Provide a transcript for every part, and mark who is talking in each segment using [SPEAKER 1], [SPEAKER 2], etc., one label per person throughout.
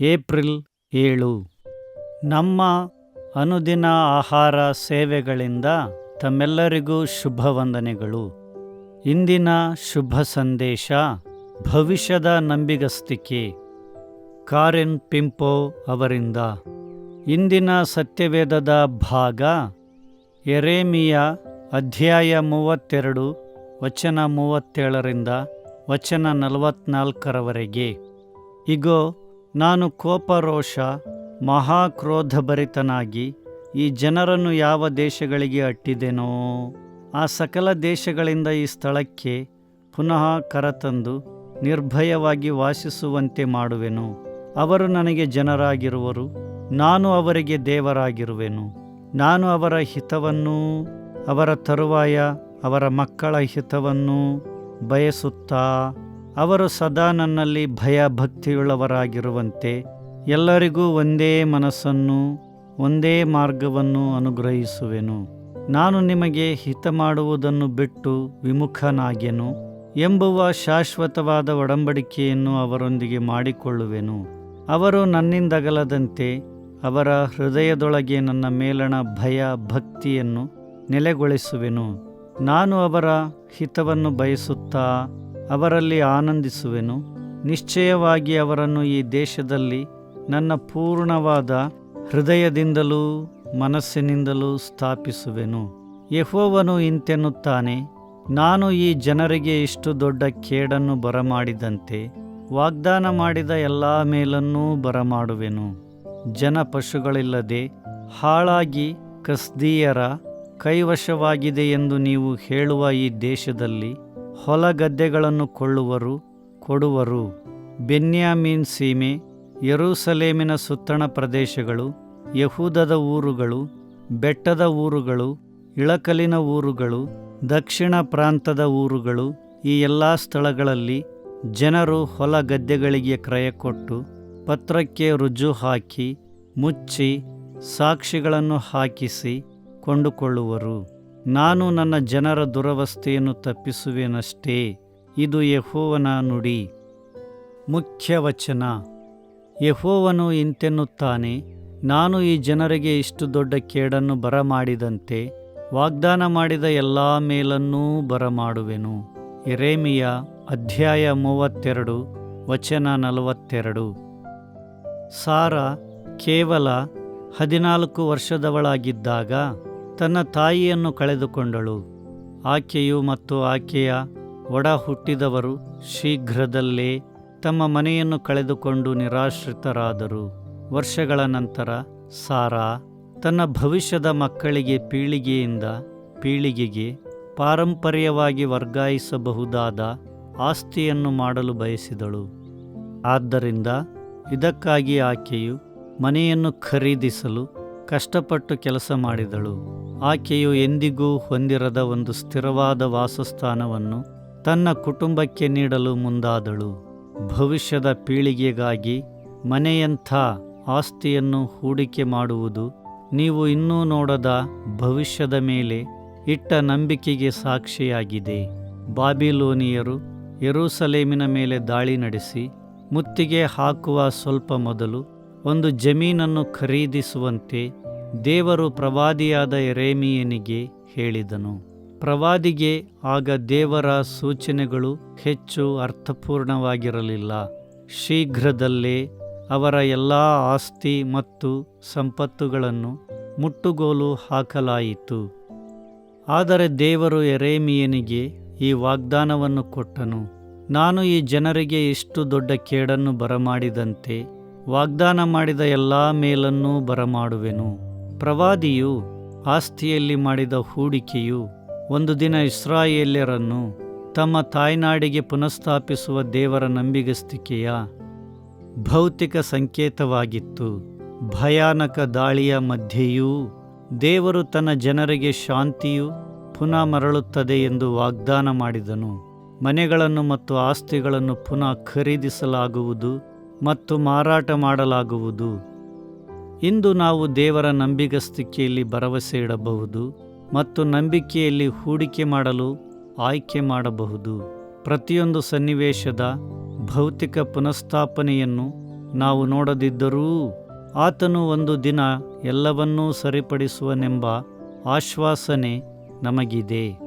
[SPEAKER 1] April ಏಳು. ನಮ್ಮ ಅನುದಿನ ಆಹಾರ ಸೇವೆಗಳಿಂದ ತಮ್ಮೆಲ್ಲರಿಗೂ ಶುಭ ವಂದನೆಗಳು ಇಂದಿನ ಶುಭ ಸಂದೇಶ, ಭವಿಷ್ಯದ ನಂಬಿಗಸ್ತಿಕೆ. ಕಾರೆನ್ ಪಿಂಪೋ ಅವರಿಂದ. ಇಂದಿನ ಸತ್ಯವೇದದ ಭಾಗ ಎರೇಮಿಯ ಅಧ್ಯಾಯ ಮೂವತ್ತೆರಡು, ವಚನ ಮೂವತ್ತೇಳರಿಂದ, ವಚನ ನಲವತ್ನಾಲ್ಕರವರೆಗೆ. ಇಗೋ ನಾನು ಕೋಪರೋಷ, ಮಹಾಕ್ರೋಧಭರಿತನಾಗಿ ಈ ಜನರನ್ನು ಯಾವ ದೇಶಗಳಿಗೆ ಅಟ್ಟಿದೆನೋ, ಆ ಸಕಲ ದೇಶಗಳಿಂದ ಈ ಸ್ಥಳಕ್ಕೆ ಪುನಃ ಕರತಂದು ನಿರ್ಭಯವಾಗಿ ವಾಸಿಸುವಂತೆ ಮಾಡುವೆನು. ಅವರು ನನಗೆ ಜನರಾಗಿರುವರು, ನಾನು ಅವರಿಗೆ ದೇವರಾಗಿರುವೆನು. ನಾನು ಅವರ ಹಿತವನ್ನೂ, ಅವರ ತರುವಾಯ ಅವರ ಮಕ್ಕಳ ಹಿತವನ್ನೂ ಬಯಸುತ್ತಾ ಅವರು ಸದಾ ನನ್ನಲ್ಲಿ ಭಯ ಭಕ್ತಿಯುಳ್ಳವರಾಗಿರುವಂತೆ ಎಲ್ಲರಿಗೂ ಒಂದೇ ಮನಸ್ಸನ್ನು, ಒಂದೇ ಮಾರ್ಗವನ್ನು ಅನುಗ್ರಹಿಸುವೆನು. ನಾನು ನಿಮಗೆ ಹಿತ ಮಾಡುವುದನ್ನು ಬಿಟ್ಟು ವಿಮುಖನಾಗೆನು ಎಂಬುವ ಶಾಶ್ವತವಾದ ಒಡಂಬಡಿಕೆಯನ್ನು ಅವರೊಂದಿಗೆ ಮಾಡಿಕೊಳ್ಳುವೆನು. ಅವರು ನನ್ನಿಂದಗಲದಂತೆ ಅವರ ಹೃದಯದೊಳಗೆ ನನ್ನ ಮೇಲಣ ಭಯ ಭಕ್ತಿಯನ್ನು ನೆಲೆಗೊಳಿಸುವೆನು. ನಾನು ಅವರ ಹಿತವನ್ನು ಬಯಸುತ್ತಾ ಅವರಲ್ಲಿ ಆನಂದಿಸುವೆನು. ನಿಶ್ಚಯವಾಗಿ ಅವರನ್ನು ಈ ದೇಶದಲ್ಲಿ ನನ್ನ ಪೂರ್ಣವಾದ ಹೃದಯದಿಂದಲೂ ಮನಸ್ಸಿನಿಂದಲೂ ಸ್ಥಾಪಿಸುವೆನು. ಯಹೋವನು ಇಂತೆನ್ನುತ್ತಾನೆ, ನಾನು ಈ ಜನರಿಗೆ ಇಷ್ಟು ದೊಡ್ಡ ಕೇಡನ್ನು ಬರಮಾಡಿದಂತೆ ವಾಗ್ದಾನ ಮಾಡಿದ ಎಲ್ಲ ಮೇಲನ್ನೂ ಬರಮಾಡುವೆನು. ಜನ ಪಶುಗಳಿಲ್ಲದೆ ಹಾಳಾಗಿ ಕಸ್ದೀಯರ ಕೈವಶವಾಗಿದೆ ಎಂದು ನೀವು ಹೇಳುವ ಈ ದೇಶದಲ್ಲಿ ಹೊಲ ಗದ್ದೆಗಳನ್ನು ಕೊಳ್ಳುವರು, ಕೊಡುವರು. ಬೆನ್ಯಾಮೀನ್ ಸೀಮೆ, ಯರೂಸಲೇಮಿನ ಸುತ್ತಣ ಪ್ರದೇಶಗಳು, ಯಹೂದದ ಊರುಗಳು, ಬೆಟ್ಟದ ಊರುಗಳು, ಇಳಕಲಿನ ಊರುಗಳು, ದಕ್ಷಿಣ ಪ್ರಾಂತದ ಊರುಗಳು, ಈ ಎಲ್ಲ ಸ್ಥಳಗಳಲ್ಲಿ ಜನರು ಹೊಲ ಗದ್ದೆಗಳಿಗೆ ಕ್ರಯ ಕೊಟ್ಟು ಪತ್ರಕ್ಕೆ ರುಜು ಹಾಕಿ ಮುಚ್ಚಿ ಸಾಕ್ಷಿಗಳನ್ನು ಹಾಕಿಸಿ ಕೊಂಡುಕೊಳ್ಳುವರು. ನಾನು ನನ್ನ ಜನರ ದುರವಸ್ಥೆಯನ್ನು ತಪ್ಪಿಸುವೆನಷ್ಟೇ. ಇದು ಯಹೋವನ ನುಡಿ. ಮುಖ್ಯ ವಚನ. ಯಹೋವನು ಇಂತೆನ್ನುತ್ತಾನೆ, ನಾನು ಈ ಜನರಿಗೆ ಇಷ್ಟು ದೊಡ್ಡ ಕೇಡನ್ನು ಬರಮಾಡಿದಂತೆ ವಾಗ್ದಾನ ಮಾಡಿದ ಎಲ್ಲ ಮೇಲನ್ನೂ ಬರಮಾಡುವೆನು. ಎರೇಮಿಯ ಅಧ್ಯಾಯ ಮೂವತ್ತೆರಡು, ವಚನ ನಲವತ್ತೆರಡು. ಸಾರ ಕೇವಲ ಹದಿನಾಲ್ಕು ವರ್ಷದವಳಾಗಿದ್ದಾಗ ತನ್ನ ತಾಯಿಯನ್ನು ಕಳೆದುಕೊಂಡಳು. ಆಕೆಯು ಮತ್ತು ಆಕೆಯ ಒಡ ಹುಟ್ಟಿದವರು ಶೀಘ್ರದಲ್ಲೇ ತಮ್ಮ ಮನೆಯನ್ನು ಕಳೆದುಕೊಂಡು ನಿರಾಶ್ರಿತರಾದರು. ವರ್ಷಗಳ ನಂತರ ಸಾರಾ ತನ್ನ ಭವಿಷ್ಯದ ಮಕ್ಕಳಿಗೆ ಪೀಳಿಗೆಯಿಂದ ಪೀಳಿಗೆಗೆ ಪಾರಂಪರ್ಯವಾಗಿ ವರ್ಗಾಯಿಸಬಹುದಾದ ಆಸ್ತಿಯನ್ನು ಮಾಡಲು ಬಯಸಿದಳು. ಆದ್ದರಿಂದ ಇದಕ್ಕಾಗಿ ಆಕೆಯು ಮನೆಯನ್ನು ಖರೀದಿಸಲು ಕಷ್ಟಪಟ್ಟು ಕೆಲಸ ಮಾಡಿದಳು. ಆಕೆಯು ಎಂದಿಗೂ ಹೊಂದಿರದ ಒಂದು ಸ್ಥಿರವಾದ ವಾಸಸ್ಥಾನವನ್ನು ತನ್ನ ಕುಟುಂಬಕ್ಕೆ ನೀಡಲು ಮುಂದಾದಳು. ಭವಿಷ್ಯದ ಪೀಳಿಗೆಗಾಗಿ ಮನೆಯಂಥ ಆಸ್ತಿಯನ್ನು ಹೂಡಿಕೆ ಮಾಡುವುದು ನೀವು ಇನ್ನೂ ನೋಡದ ಭವಿಷ್ಯದ ಮೇಲೆ ಇಟ್ಟ ನಂಬಿಕೆಗೆ ಸಾಕ್ಷಿಯಾಗಿದೆ. ಬಾಬಿಲೋನಿಯರು ಯರೂಸಲೇಮಿನ ಮೇಲೆ ದಾಳಿ ನಡೆಸಿ ಮುತ್ತಿಗೆ ಹಾಕುವ ಸ್ವಲ್ಪ ಮೊದಲು ಒಂದು ಜಮೀನನ್ನು ಖರೀದಿಸುವಂತೆ ದೇವರು ಪ್ರವಾದಿಯಾದ ಎರೇಮಿಯನಿಗೆ ಹೇಳಿದನು. ಪ್ರವಾದಿಗೆ ಆಗ ದೇವರ ಸೂಚನೆಗಳು ಹೆಚ್ಚು ಅರ್ಥಪೂರ್ಣವಾಗಿರಲಿಲ್ಲ. ಶೀಘ್ರದಲ್ಲೇ ಅವರ ಎಲ್ಲ ಆಸ್ತಿ ಮತ್ತು ಸಂಪತ್ತುಗಳನ್ನು ಮುಟ್ಟುಗೋಲು ಹಾಕಲಾಯಿತು. ಆದರೆ ದೇವರು ಎರೇಮಿಯನಿಗೆ ಈ ವಾಗ್ದಾನವನ್ನು ಕೊಟ್ಟನು. ನಾನು ಈ ಜನರಿಗೆ ಇಷ್ಟು ದೊಡ್ಡ ಕೇಡನ್ನು ಬರಮಾಡಿದಂತೆ ವಾಗ್ದಾನ ಮಾಡಿದ ಎಲ್ಲ ಮೇಲನ್ನೂ ಬರಮಾಡುವೆನು. ಪ್ರವಾದಿಯು ಆಸ್ತಿಯಲ್ಲಿ ಮಾಡಿದ ಹೂಡಿಕೆಯು ಒಂದು ದಿನ ಇಸ್ರಾಯೇಲ್ಯರನ್ನು ತಮ್ಮ ತಾಯ್ನಾಡಿಗೆ ಪುನಃಸ್ಥಾಪಿಸುವ ದೇವರ ನಂಬಿಗಸ್ತಿಕೆಯ ಭೌತಿಕ ಸಂಕೇತವಾಗಿತ್ತು. ಭಯಾನಕ ದಾಳಿಯ ಮಧ್ಯೆಯೂ ದೇವರು ತನ್ನ ಜನರಿಗೆ ಶಾಂತಿಯು ಪುನಃ ಮರಳುತ್ತದೆ ಎಂದು ವಾಗ್ದಾನ ಮಾಡಿದನು. ಮನೆಗಳನ್ನು ಮತ್ತು ಆಸ್ತಿಗಳನ್ನು ಪುನಃ ಖರೀದಿಸಲಾಗುವುದು ಮತ್ತು ಮಾರಾಟ ಮಾಡಲಾಗುವುದು. ಇಂದು ನಾವು ದೇವರ ನಂಬಿಗಸ್ತಿಕೆಯಲ್ಲಿ ಭರವಸೆ ಇಡಬಹುದು ಮತ್ತು ನಂಬಿಕೆಯಲ್ಲಿ ಹೂಡಿಕೆ ಮಾಡಲು ಆಯ್ಕೆ ಮಾಡಬಹುದು. ಪ್ರತಿಯೊಂದು ಸನ್ನಿವೇಶದ ಭೌತಿಕ ಪುನಃಸ್ಥಾಪನೆಯನ್ನು ನಾವು ನೋಡದಿದ್ದರೂ ಆತನು ಒಂದು ದಿನ ಎಲ್ಲವನ್ನೂ ಸರಿಪಡಿಸುವನೆಂಬ ಆಶ್ವಾಸನೆ ನಮಗಿದೆ.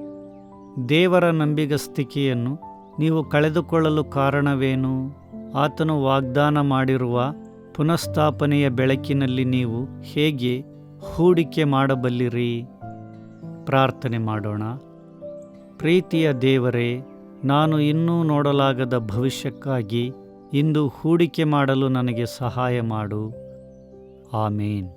[SPEAKER 1] ದೇವರ ನಂಬಿಗಸ್ತಿಕೆಯನ್ನು ನೀವು ಕಳೆದುಕೊಳ್ಳಲು ಕಾರಣವೇನು? ಆತನು ವಾಗ್ದಾನ ಮಾಡಿರುವ ಪುನಃಸ್ಥಾಪನೆಯ ಬೆಳಕಿನಲ್ಲಿ ನೀವು ಹೇಗೆ ಹೂಡಿಕೆ ಮಾಡಬಲ್ಲಿರಿ? ಪ್ರಾರ್ಥನೆ ಮಾಡೋಣ. ಪ್ರೀತಿಯ ದೇವರೇ, ನಾನು ಇನ್ನೂ ನೋಡಲಾಗದ ಭವಿಷ್ಯಕ್ಕಾಗಿ ಇಂದು ಹೂಡಿಕೆ ಮಾಡಲು ನನಗೆ ಸಹಾಯ ಮಾಡು. ಆಮೇನ್.